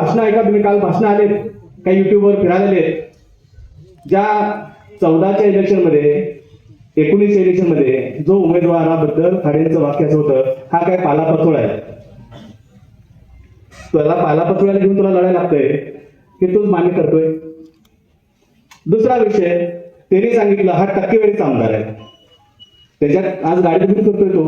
भाषणं ऐका तुम्ही. काल भाषणं आलेत. काही युट्यूबवर फिरालेले ज्या चौदाच्या इलेक्शनमध्ये एकोणीस इलेक्शनमध्ये जो उमेदवाराबद्दल खाडेंचं वाक्य असं होतं हा काय पालापाचोळा आहे? तुला पालापाचोळ्याला घेऊन तुला लढायला लागतंय. हे तूच मान्य करतोय. दुसरा विषय त्यांनी सांगितलं हा टक्केवारीचा आमदार आहे. त्याच्यात आज गाडी घेऊन करतोय तो.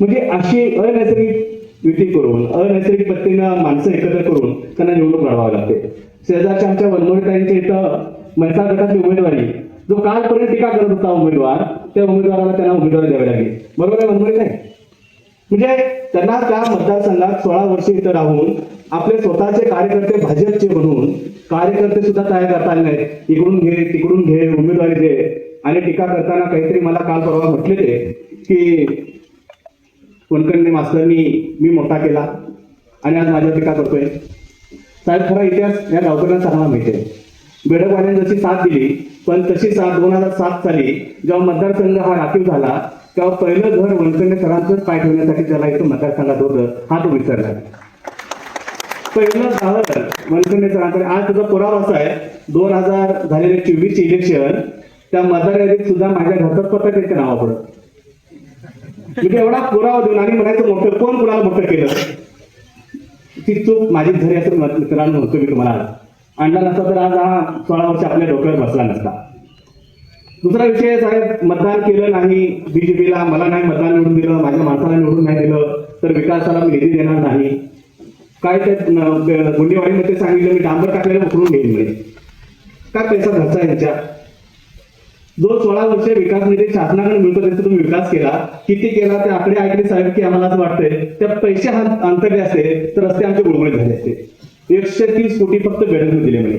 म्हणजे अशी अनैसर्गिक युती करून अनैसर्गिक पद्धतीनं माणसं एकत्र करून त्यांना निवडणूक लढवावी लागते. शेजारच्या आमच्या वनमोडताईंच्या इथं महिला गटाची उमेदवारी जो कालपर्यंत टीका करत होता उमेदवार त्या उमेदवाराला त्यांना उमेदवारी द्यावी लागली. बरोबर आहे वनमोडी नाही म्हणजे त्यांना त्या मतदारसंघात सोळा वर्ष इथं राहून आपले स्वतःचे कार्यकर्ते भाजपचे म्हणून कार्यकर्ते सुद्धा तयार करता आले नाहीत. इकडून घे तिकडून घे उमेदवारी दे. आणि टीका करताना काहीतरी मला काल परवा म्हटले ते की वनकंडे मास्तरनी मी मोठा केला आणि आज माझ्या टीका करतोय? साहेब खरा इतिहास या गावकऱ्यांना चांगला माहिती आहे. जशी साथ दिली पण तशी साथ दोन हजार सात साली जेव्हा मतदारसंघ हा राखीव झाला तेव्हा पहिलं घर वनकंडे सरांचंच पाय ठेवण्यासाठी त्याला इथं मतदारसंघात होतं हा तो विसरला पहिलं घर वनकंडे सरांकडे. आज तुझा पुरावा असा आहे दोन हजार झालेले चोवीसचे इलेक्शन त्या मतदार यादीत सुद्धा माझ्या घरचाच पत्र त्यांच्या नावापुढं. म्हणजे एवढा पुरावा देऊन आणि म्हणायचं मोठं कोण कुणाला मोठं केलं? ती चूक माझी घरी असं मित्रांनो म्हणतो मी तुम्हाला आणला नसता तर आज हा सोळा वर्ष आपल्या डोक्यावर बसला नसता. दुसरा विषय साहेब मतदान केलं नाही बीजेपीला मला नाही मतदान निवडून दिलं माझ्या माणसाला निवडून नाही दिलं तर विकासाला मी निधी देणार नाही. काय ते गुंडेवाडीमध्ये सांगितलं मी डांबर टाकलेलं उकळून घेईन म्हणजे काय पैसा घरचा आहे यांच्या जो सोळा वर्ष विकास निधी शासनाकडे मिळतो त्याचा तुम्ही विकास केला किती केला ते आकडे ऐकले साहेब की आम्हाला असं वाटतंय त्या पैसे हा अंतरले असते तर रस्ते आमचे गुळगुळीत झाले असते. एकशे तीस कोटी फक्त बेडकने दिले म्हणे.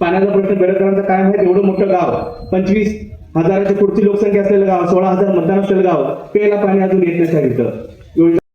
पाण्याचा प्रश्न बेडकरांचा काय माहिती? एवढं मोठं गाव पंचवीस हजाराच्या पुढची लोकसंख्या असलेलं गाव सोळा हजार मतदान असलेलं गाव प्यायला पाणी अजून येत नाही साहेब इथं. योजना